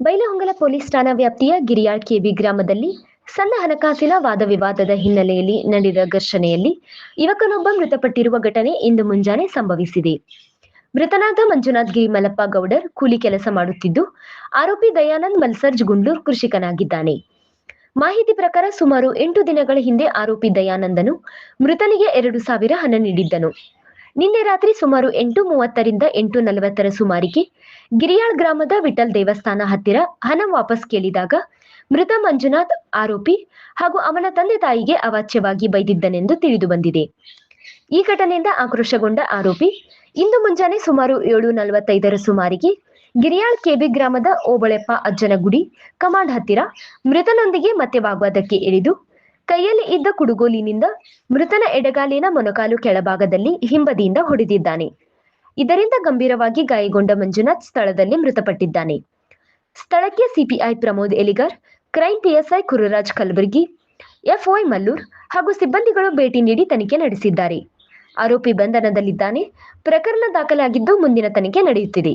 Bailhongal police ಠಾಣಾ ವ್ಯಾಪ್ತಿಯ ಗಿರಿಯಾಳ್ KB ಗ್ರಾಮದಲ್ಲಿ ಸಣ್ಣ ಹಣಕಾಸಿನ ವಾದ ವಿವಾದದ ಹಿನ್ನೆಲೆಯಲ್ಲಿ ನಡೆದ ಘರ್ಷಣೆಯಲ್ಲಿ ಯುವಕನೊಬ್ಬ ಮೃತಪಟ್ಟಿರುವ ಘಟನೆ ಇಂದು ಮುಂಜಾನೆ ಸಂಭವಿಸಿದೆ. ಮೃತನಾದ ಮಂಜುನಾಥ್ ಗಿರಿ ಮಲ್ಲಪ್ಪ ಗೌಡರ್ ಕೂಲಿ ಕೆಲಸ ಮಾಡುತ್ತಿದ್ದು, ಆರೋಪಿ ದಯಾನಂದ್ ಮಲ್ಸರ್ಜ್ ಗುಂಡೂರ್ ಕೃಷಿಕನಾಗಿದ್ದಾನೆ. ಮಾಹಿತಿ ಪ್ರಕಾರ ಸುಮಾರು ಎಂಟು ದಿನಗಳ ಹಿಂದೆ ಆರೋಪಿ ದಯಾನಂದನು ಮೃತನಿಗೆ ಎರಡು ಸಾವಿರ ಹಣ ನೀಡಿದ್ದನು. ನಿನ್ನೆ ರಾತ್ರಿ ಸುಮಾರು ಎಂಟು ಮೂವತ್ತರಿಂದ ಎಂಟು ನಲವತ್ತರ ಸುಮಾರಿಗೆ ಗಿರಿಯಾಳ್ ಗ್ರಾಮದ ವಿಠಲ್ ದೇವಸ್ಥಾನ ಹತ್ತಿರ ಹಣ ವಾಪಸ್ ಕೇಳಿದಾಗ ಮೃತ ಮಂಜುನಾಥ್ ಆರೋಪಿ ಹಾಗೂ ಅವನ ತಂದೆ ತಾಯಿಗೆ ಅವಾಚ್ಯವಾಗಿ ಬೈದಿದ್ದನೆಂದು ತಿಳಿದು ಬಂದಿದೆ. ಈ ಘಟನೆಯಿಂದ ಆಕ್ರೋಶಗೊಂಡ ಆರೋಪಿ ಇಂದು ಮುಂಜಾನೆ ಸುಮಾರು ಏಳು ನಲವತ್ತೈದರ ಸುಮಾರಿಗೆ ಗಿರಿಯಾಳ್ ಕೆಬಿ ಗ್ರಾಮದ ಓಬಳೆಪ್ಪ ಅಜ್ಜನಗುಡಿ ಕಮಾಂಡ್ ಹತ್ತಿರ ಮೃತನೊಂದಿಗೆ ಮತ್ತೆ ವಾಗ್ವಾದಕ್ಕೆ ಇಳಿದು ಕೈಯಲ್ಲಿ ಇದ್ದ ಕುಡುಗೋಲಿನಿಂದ ಮೃತನ ಎಡಗಾಲಿನ ಮೊನಕಾಲು ಕೆಳಭಾಗದಲ್ಲಿ ಹಿಂಬದಿಯಿಂದ ಹೊಡೆದಿದ್ದಾನೆ. ಇದರಿಂದ ಗಂಭೀರವಾಗಿ ಗಾಯಗೊಂಡ ಮಂಜುನಾಥ್ ಸ್ಥಳದಲ್ಲಿ ಮೃತಪಟ್ಟಿದ್ದಾನೆ. ಸ್ಥಳಕ್ಕೆ CPI Pramod Eligar crime PSI Kururaj Kalaburagi FOI Mallur ಹಾಗೂ ಸಿಬ್ಬಂದಿಗಳು ಭೇಟಿ ನೀಡಿ ತನಿಖೆ ನಡೆಸಿದ್ದಾರೆ. ಆರೋಪಿ ಬಂಧನದಲ್ಲಿದ್ದಾನೆ. ಪ್ರಕರಣ ದಾಖಲಾಗಿದ್ದು ಮುಂದಿನ ತನಿಖೆ ನಡೆಯುತ್ತಿದೆ.